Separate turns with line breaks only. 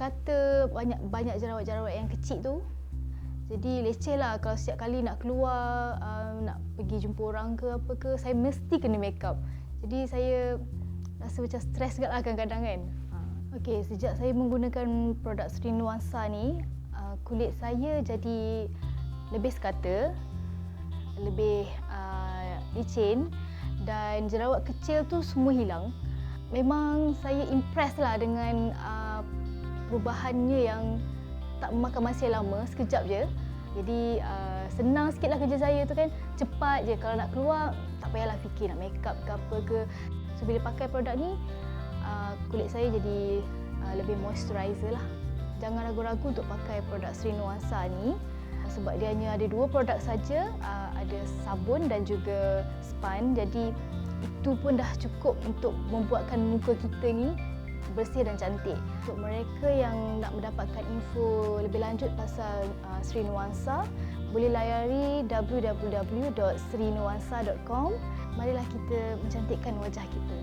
Sekata banyak banyak jerawat-jerawat yang kecil tu. Jadi leceh lah kalau setiap kali nak keluar, uh, nak pergi jumpa orang ke apa ke, saya mesti kena make up. Jadi saya rasa macam stres juga lah kadang-kadang kan. Okey, sejak saya menggunakan produk Sri Nuansa ni, uh, kulit saya jadi lebih sekata, lebih uh, licin dan jerawat kecil tu semua hilang. Memang saya impress lah dengan uh, perubahannya yang tak memakan masa lama, sekejap je. Jadi uh, senang sikit lah kerja saya tu kan, cepat je. Kalau nak keluar, tak payahlah fikir nak make up ke apa ke. So bila pakai produk ni, uh, kulit saya jadi uh, lebih moisturizer lah. Jangan ragu-ragu untuk pakai produk Sri Nuansa ni sebab dia hanya ada dua produk saja, uh, ada sabun dan juga span. Jadi itu pun dah cukup untuk membuatkan muka kita ni bersih dan cantik. Untuk mereka yang nak mendapatkan info lebih lanjut pasal uh, Sri Nuansa, boleh layari www.srinuansa.com. Marilah kita mencantikkan wajah kita.